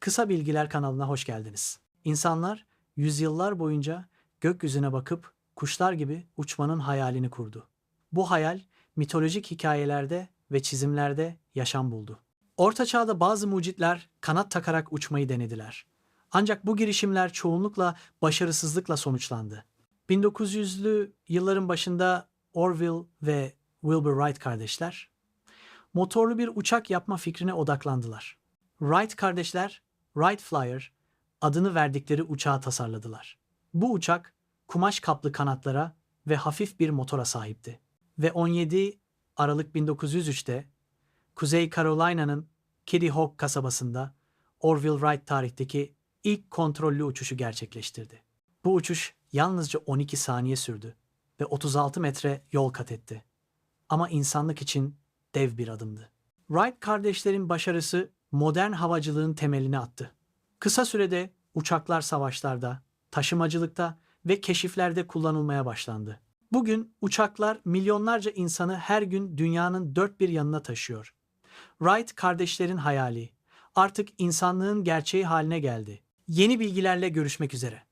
Kısa Bilgiler kanalına hoş geldiniz. İnsanlar yüzyıllar boyunca gökyüzüne bakıp kuşlar gibi uçmanın hayalini kurdu. Bu hayal mitolojik hikayelerde ve çizimlerde yaşam buldu. Orta Çağ'da bazı mucitler kanat takarak uçmayı denediler. Ancak bu girişimler çoğunlukla başarısızlıkla sonuçlandı. 1900'lü yılların başında Orville ve Wilbur Wright kardeşler motorlu bir uçak yapma fikrine odaklandılar. Wright kardeşler, Wright Flyer adını verdikleri uçağı tasarladılar. Bu uçak kumaş kaplı kanatlara ve hafif bir motora sahipti. Ve 17 Aralık 1903'te Kuzey Carolina'nın Kitty Hawk kasabasında Orville Wright tarihteki ilk kontrollü uçuşu gerçekleştirdi. Bu uçuş yalnızca 12 saniye sürdü ve 36 metre yol kat etti. Ama insanlık için dev bir adımdı. Wright kardeşlerin başarısı modern havacılığın temelini attı. Kısa sürede uçaklar savaşlarda, taşımacılıkta ve keşiflerde kullanılmaya başlandı. Bugün uçaklar milyonlarca insanı her gün dünyanın dört bir yanına taşıyor. Wright kardeşlerin hayali artık insanlığın gerçeği haline geldi. Yeni bilgilerle görüşmek üzere.